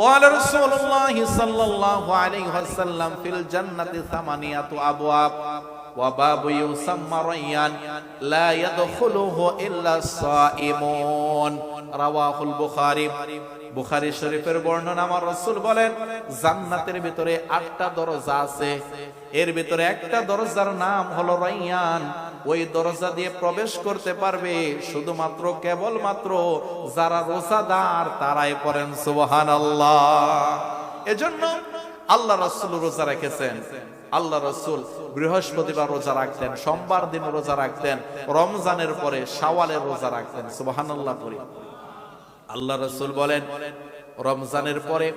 قال رسول الله صلى الله عليه وسلم في الجنة ثمانية أبواب وباب يسمى ريان لا يدخله إلا الصائمون رواه البخاري বুখারী শরীফের বর্ণনা আমার রাসূল বলেন জান্নাতের ভিতরে আটটা দরজা আছে এর ভিতরে একটা দরজার নাম হলো রাইয়ান ওই দরজা দিয়ে প্রবেশ করতে পারবে শুধুমাত্র, কেবলমাত্র যারা রোজাদার তারাই পড়েন সুবহান আল্লাহ এজন্য আল্লাহ রসুল রোজা রেখেছেন। আল্লাহ রসুল বৃহস্পতিবার রোজা রাখতেন, সোমবার দিন রোজা রাখতেন, রমজানের পরে শাওয়ালের রোজা রাখতেন, সুবহানাল্লাহ পড়ি। আল্লাহ রসুল বলেন রমজানের পরে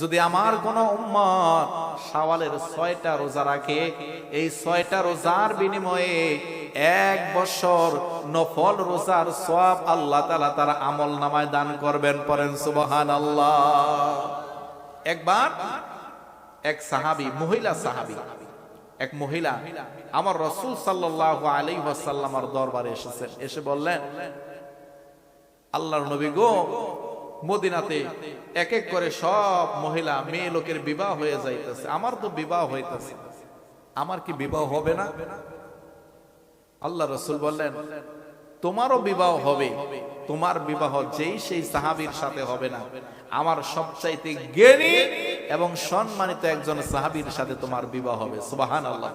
যদি আমার কোন উম্মত শাওয়ালের ছয়টা রোজা রাখে, এই ছয়টা রোজার বিনিময়ে এক বছর নফল রোজার সব আল্লাহ তালা তার আমল নামায় দান করবেন পরেন সুবহান আল্লাহ একবার এক সাহাবি, মহিলা সাহাবি, এক মহিলা আমার রসুল সাল্লাহ আলী ওয়াসাল্লামার দরবারে এসেছেন, এসে বললেন, আল্লাহর নবী গো মদিনাতে এক এক করে সব মহিলা, মেয়ে লোকের বিবাহ হয়ে যাইতেছে। আমার তো বিবাহ হইতেছে। আমার কি বিবাহ হবে না? আল্লাহ রসুল বললেন, তোমারও বিবাহ হবে। তোমার বিবাহ যেই সেই সাহাবীর সাথে হবে না। আমার সবচাইতে জ্ঞানী এবং সম্মানিত একজন সাহাবীর সাথে তোমার বিবাহ হবে। সুবাহান আল্লাহ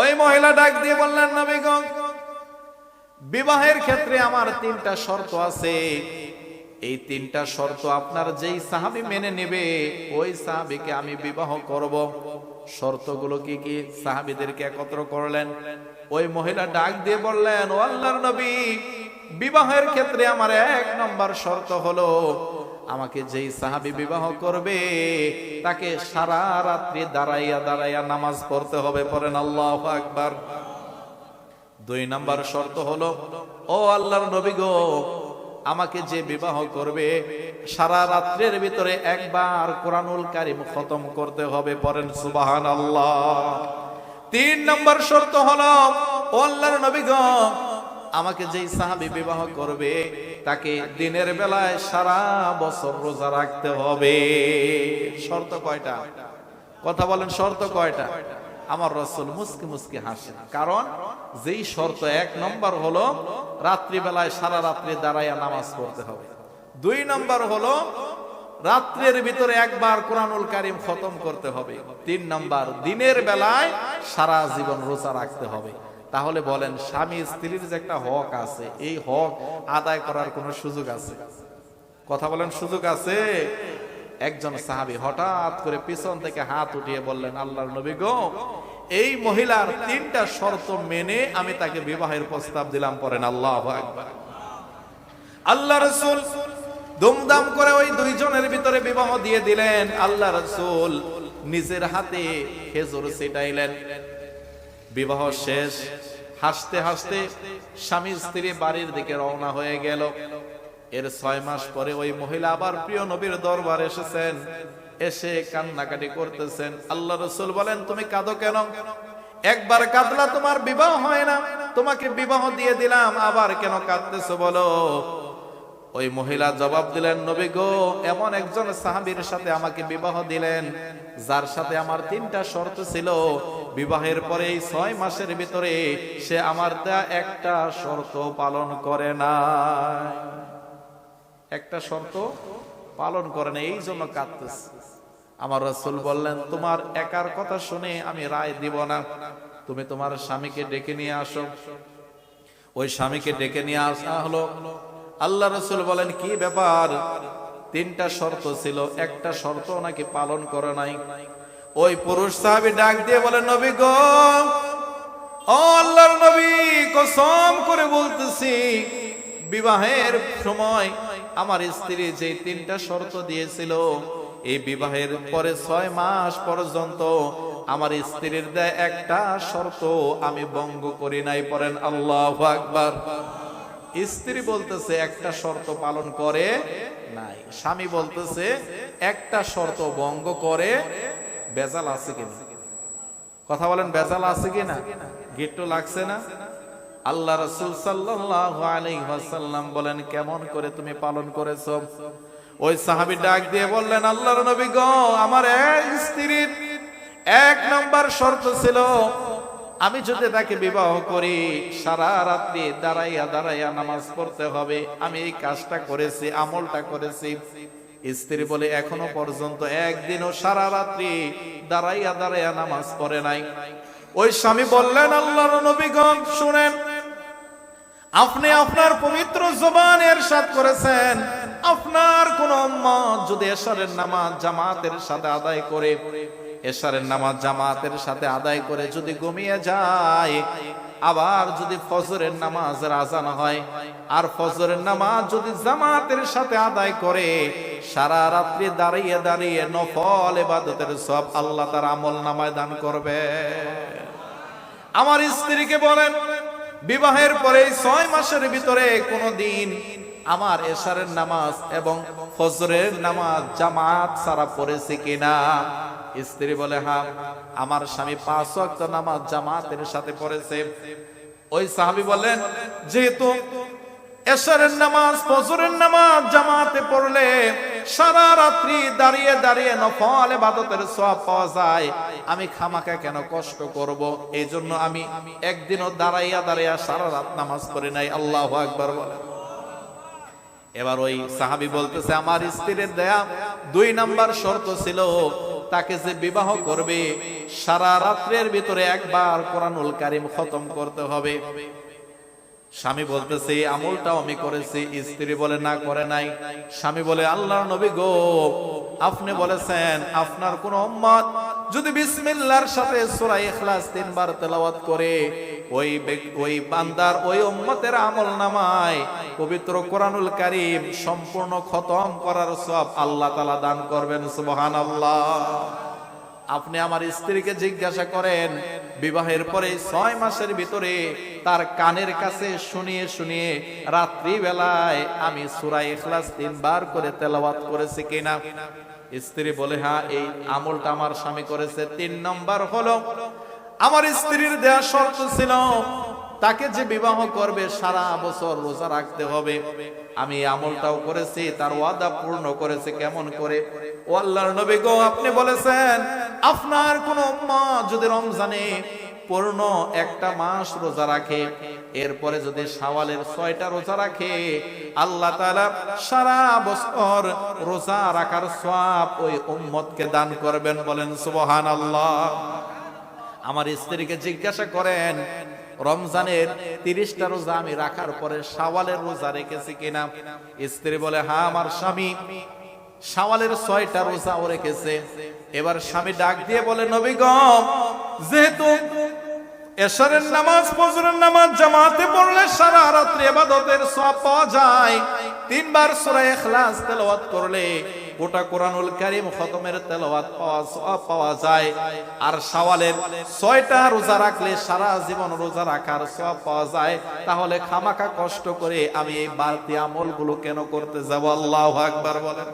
ওই মহিলা ডাক দিয়ে বললেন নবীগঞ্জ বিবাহের ক্ষেত্রে আমার তিনটা শর্ত আছে। এই তিনটা শর্ত আপনার যেই সাহাবি মেনে নেবে, ওই সাহাবিকে আমি বিবাহ করব। শর্তগুলো কি কি? সাহাবিদেরকে একত্র করলেন। ওই মহিলা ডাক দিয়ে বললেন, ও আল্লাহর নবী, বিবাহের ক্ষেত্রে আমার এক নম্বর শর্ত হলো, আমাকে যেই সাহাবি বিবাহ করবে, তাকে সারা রাত্রি দাঁড়াইয়া দাঁড়াইয়া নামাজ পড়তে হবে। পড়েন, আল্লাহ আকবার। দুই নাম্বার শর্ত হলো, ও আল্লাহর নবী গো আমাকে যে বিবাহ করবে, সারা রাত্রের ভিতরে একবার কোরআনুল কারিম খতম করতে হবে পরেন সুবাহান আল্লাহ তিন নম্বর শর্ত হলো, ও আল্লাহর নবী আমাকে যেই সাহাবি বিবাহ করবে, তাকে দিনের বেলায় সারা বছর রোজা রাখতে হবে। শর্ত কয়টা? কথা বলেন শর্ত কয়টা? আমার রসুল মুসকি মুসকি হাসেন কারণ যেই শর্ত এক নম্বর হলো, রাত্রিবেলায় সারা রাত্রি দাঁড়াইয়া নামাজ পড়তে হবে। দুই নম্বর হলো, রাত্রের ভিতরে একবার কোরআনুল কারিম খতম করতে হবে। তিন নম্বর, দিনের বেলায় সারা জীবন রোজা রাখতে হবে। তাহলে বলেন, স্বামী স্ত্রীর যে একটা হক আছে, এই হক আদায় করার কোনো সুযোগ আছে? কথা বলেন, সুযোগ আছে? একজন সাহাবি হঠাৎ করে পিছন থেকে হাত উঠিয়ে বললেন আল্লাহর নবী গো এই মহিলার তিনটা শর্ত মেনে আমি তাকে বিবাহের প্রস্তাব দিলাম পরেন আল্লাহ আল্লাহ রসুল দুমদাম করে ওই দুইজনের ভিতরে বিবাহ দিয়ে দিলেন। আল্লাহ রসুল নিজের হাতে খেজুর ছিটাইলেন। বিবাহ শেষ। হাসতে হাসতে স্বামী স্ত্রী বাড়ির দিকে রওনা হয়ে গেল। এর ছয় মাস পরে ওই মহিলা আবার প্রিয় নবীর দরবার এসেছেন। এসে কান্নাকাটি করতেছেন। আল্লাহ রসুল বলেন, তুমি কাঁদো কেন? একবার কাঁদলা তোমার বিবাহ হয় না। তোমাকে বিবাহ দিয়ে দিলাম, আবার কেন কাঁদতেছো বলো? ওই মহিলা জবাব দিলেন, নবী গো, এমন একজন সাহাবীর সাথে আমাকে বিবাহ দিলেন, যার সাথে আমার তিনটা শর্ত ছিল। বিবাহের পরে এই ছয় মাসের ভিতরে সে আমার দেয়া একটা শর্ত পালন করে না একটা শর্ত পালন করে না এই জন্য কাঁদতেছে। আমার রসুল বললেন, তোমার একার কথা শুনে আমি রায় দিব না। তুমি তোমার স্বামীকে ডেকে নিয়ে আসো। ওই স্বামীকে ডেকে নিয়ে আসা হলো। আল্লাহ রসুল বলেন, কি ব্যাপার? তিনটা শর্ত ছিল। একটা শর্ত নাকি পালন করে নাই। ওই পুরুষ সাহাবি ডাক দিয়ে বলেন নবী গো আল্লাহর নবী, কসম করে বলতেছি, বিবাহের সময় আমার স্ত্রী যে তিনটা শর্ত দিয়েছিল, এই বিবাহের পরে ছয় মাস পর্যন্ত আমার স্ত্রীর দেয় একটা শর্ত, আমি ভঙ্গ করি নাই, পড়েন আল্লাহ আকবার। স্ত্রী বলতেছে, একটা শর্ত পালন করে নাই। স্বামী বলতেছে, একটা শর্ত ভঙ্গ করে বেজাল আছে কিনা? কথা বলেন, বেজাল আছে কিনা? গিট্টু লাগছে না? আল্লাহ রসুল আলাইহি ওয়াসাল্লাম বলেন, কেমন করে তুমি পালন করেছ? ওই সাহাবি ডাক দিয়ে বললেন, আল্লাহর নবী গো, আমার এক স্ত্রীর এক নম্বর শর্ত ছিল, আমি যদি তাকে বিবাহ করি, সারা রাত্রি দাঁড়াইয়া দাঁড়াইয়া নামাজ পড়তে হবে। আমি এই কাজটা করেছি, আমলটা করেছি। স্ত্রী বলে, এখনও পর্যন্ত একদিনও সারা রাত্রি দাঁড়াইয়া দাঁড়াইয়া নামাজ পড়ে নাই। ওই স্বামী বললেন, আল্লাহর নবীগণ শুনেন আপনি আপনার পবিত্র জবানের সাথ করেছেন। আপনার কোন যদি এশারের নামাজ জামাতের সাথে আদায় করে, এশারের নামাজ জামাতের সাথে আদায় করে যদি ঘুমিয়ে যায়, আবার যদি ফজরের নামাজের আজান হয়, আর ফজরের নামাজ যদি জামাতের সাথে আদায় করে, সারা রাত্রি দাঁড়িয়ে দাঁড়িয়ে নফল এবাদতের সব আল্লাহ তার আমল নামায় দান করবে। আমার স্ত্রীকে বলেন বিবাহের পরে ছয় মাসের ভিতরে কোনো দিন আমার এশারের নামাজ এবং ফজরের নামাজ জামাত সারা পড়েছে কিনা? স্ত্রী বলে, হা, আমার স্বামী পাঁচ ওয়াক্ত নামাজ জামাতের সাথে পড়েছে। ওই সাহাবি বলেন, যেহেতু এশারের নামাজ, ফজরের নামাজ জামাতে পড়লে সারা রাত্রি দাঁড়িয়ে দাঁড়িয়ে নফল ইবাদতের সওয়াব পাওয়া যায়। আমি খামাকা কেন কষ্ট করব? এই জন্য আমি একদিনও দাঁড়াইয়া দাঁড়াইয়া সারা রাত নামাজ পড়ি নাই। আল্লাহু আকবার বলেন। এবার ওই সাহাবি বলতেছে, আমার স্ত্রীর দেয়া দুই নাম্বার শর্ত ছিল, তাকে যে বিবাহ করবে, সারা রাত্রের ভিতরে একবার কোরআনুল কারিম খতম করতে হবে। স্বামী বলতেছে, এই আমলটাও আমি করেছি। স্ত্রী বলে, না, করে নাই। স্বামী বলে আল্লাহর নবী গো, আপনি বলেছেন, আপনার কোন যদি বিসমিল্লাহর সাথে সূরা ইখলাস তিনবার তেলাওয়াত করে, ওই ওই বান্দার ওই উম্মতের আমল নামায় পবিত্র কোরআনুল কারীম সম্পূর্ণ খতম করার সব আল্লাহ তাআলা দান করবেন, সুবহানাল্লাহ। আপনি আমার স্ত্রীকে জিজ্ঞাসা করেন, বিবাহের পরে ছয় মাসের ভিতরে তার কানের কাছে শুনিয়ে শুনিয়ে রাত্রি বেলায় আমি সুরাই এখলাস তিনবার করে তেলাওয়াত করেছি কিনা? স্ত্রী বলে হ্যাঁ এই আমলটা আমার স্বামী করেছে। তিন নম্বর হলো, আমার স্ত্রীর দেয়া শর্ত ছিল, তাকে যে বিবাহ করবে সারা বছর রোজা রাখতে হবে। আমি আমলটাও করেছি, তার ওয়াদা পূর্ণ করেছে কেমন করে? ও আল্লাহর নবী গো, আপনি বলেছেন আপনার কোন মা যদি রমজানে পূর্ণ একটা মাস রোজা রাখে, এরপরে যদি শাওয়ালের ছয়টা রোজা রাখে, আল্লাহ সারা বছর রোজা রাখার সওয়াব ওই উম্মতকে দান করবেন বলেন সুবহান আল্লাহ আমার স্ত্রীকে জিজ্ঞাসা করেন, রমজানের তিরিশটা রোজা আমি রাখার পরে শাওয়ালের রোজা রেখেছি কিনা? স্ত্রী বলে হ্যাঁ আমার স্বামী শাওয়ালের ছয়টা রোজাও রেখেছে। এবার স্বামী ডাক দিয়ে বলে, নবী যেহেতু এশারের নামাজ, ফজরের নামাজ, জামাতে পড়লে সারা রাত্রি ইবাদতের সওয়াব পাওয়া যায়। তিনবার সূরা ইখলাস তেলাওয়াত করলে গোটা কোরআনুল কারীম খতমের তেলাওয়াত পাওয়া, সওয়াব পাওয়া যায়। আর শাওয়ালের ছয়টা রোজা রাখলে সারা জীবন রোজা রাখার সওয়াব পাওয়া যায়। তাহলে খামাকা কষ্ট করে আমি এই বাড়তি আমলগুলো কেন করতে যাব? আল্লাহু আকবার বলেন।